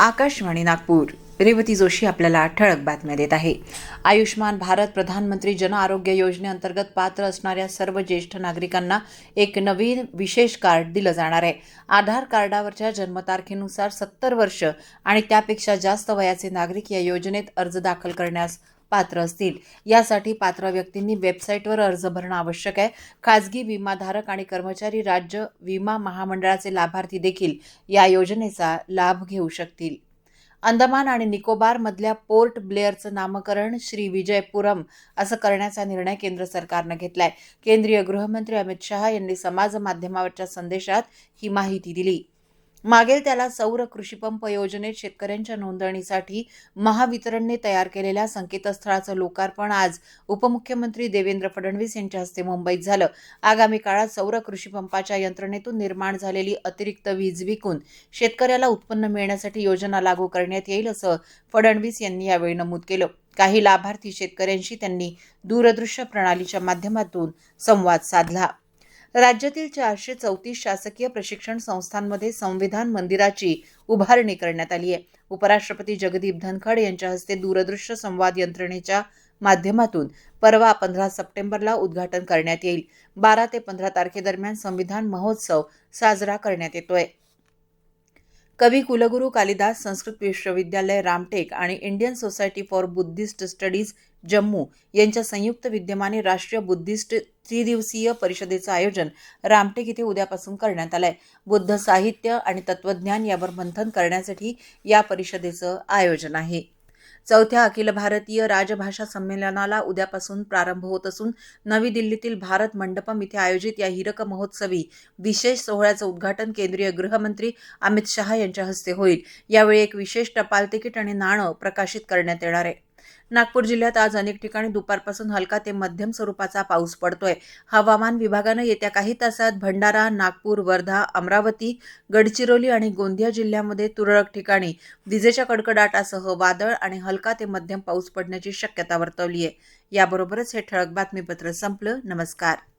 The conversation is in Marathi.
आकाशवाणी नागपूर. रेवती जोशी आपल्याला ठळक बातम्या देत आहे. आयुष्मान भारत प्रधानमंत्री जन आरोग्य योजनेअंतर्गत पात्र असणाऱ्या सर्व ज्येष्ठ नागरिकांना एक नवीन विशेष कार्ड दिलं जाणार आहे. आधार कार्डावरच्या जन्मतारखेनुसार सत्तर वर्ष आणि त्यापेक्षा जास्त वयाचे नागरिक या योजनेत अर्ज दाखल करण्यास पात्र असतील. यासाठी पात्र व्यक्तींनी वेबसाईटवर अर्ज भरणं आवश्यक आहे. खाजगी विमाधारक आणि कर्मचारी राज्य विमा महामंडळाचे लाभार्थी देखील या योजनेचा लाभ घेऊ शकतील. अंदमान आणि निकोबारमधल्या पोर्ट ब्लेअरचं नामकरण श्री विजयपुरम असं करण्याचा निर्णय केंद्र सरकारनं घेतलाय. केंद्रीय गृहमंत्री अमित शहा यांनी समाज माध्यमावरच्या संदेशात ही माहिती दिली. मागेल त्याला सौर कृषीपंप योजनेत शेतकऱ्यांच्या नोंदणीसाठी महावितरणने तयार केलेल्या संकेतस्थळाचं लोकार्पण आज उपमुख्यमंत्री देवेंद्र फडणवीस यांच्या हस्ते मुंबईत झालं. आगामी काळात सौर कृषीपंपाच्या यंत्रणेतून निर्माण झालेली अतिरिक्त वीज विकून शेतकऱ्याला उत्पन्न मिळण्यासाठी योजना लागू करण्यात येईल असं फडणवीस यांनी यावेळी नमूद केलं. काही लाभार्थी शेतकऱ्यांशी त्यांनी दूरदृश्य प्रणालीच्या माध्यमातून संवाद साधला. राज्यातील चारशे चौतीस शासकीय प्रशिक्षण संस्थांमध्ये संविधान मंदिराची उभारणी करण्यात आली आहे. उपराष्ट्रपती जगदीप धनखड यांच्या हस्ते दूरदृश्य संवाद यंत्रणेच्या माध्यमातून परवा पंधरा सप्टेंबरला उद्घाटन करण्यात येईल. बारा ते पंधरा तारखेदरम्यान संविधान महोत्सव साजरा करण्यात येतोय. कवी कुलगुरू कालिदास संस्कृत विश्वविद्यालय रामटेक आणि Indian Society for Buddhist Studies Jammu यांच्या संयुक्त विद्यमाने राष्ट्रीय बुद्धिस्ट त्रिदिवसीय परिषदेचं आयोजन रामटेक इथे उद्यापासून करण्यात आलंय. बुद्ध साहित्य आणि तत्वज्ञान यावर मंथन करण्यासाठी या परिषदेचं आयोजन आहे. चौथ्या अखिल भारतीय राजभाषा संमेलनाला उद्यापासून प्रारंभ होत असून नवी दिल्लीतील भारत मंडपम इथे आयोजित या हिरक महोत्सवी विशेष सोहळ्याचं उद्घाटन केंद्रीय गृहमंत्री अमित शहा यांच्या हस्ते होईल. यावेळी एक विशेष टपाल तिकीट आणि नाणं प्रकाशित करण्यात येणार आहे. नागपूर जिल्ह्यात आज अनेक ठिकाणी दुपारपासून हलका ते मध्यम स्वरूपाचा पाऊस पडतोय. हवामान विभागानं येत्या काही तासात भंडारा नागपूर वर्धा अमरावती गडचिरोली आणि गोंदिया जिल्ह्यामध्ये तुरळक ठिकाणी विजेच्या कडकडाटासह वादळ आणि हलका ते मध्यम पाऊस पडण्याची शक्यता वर्तवली आहे याबरोबरच हे ठळक बातमीपत्र संपलं. नमस्कार.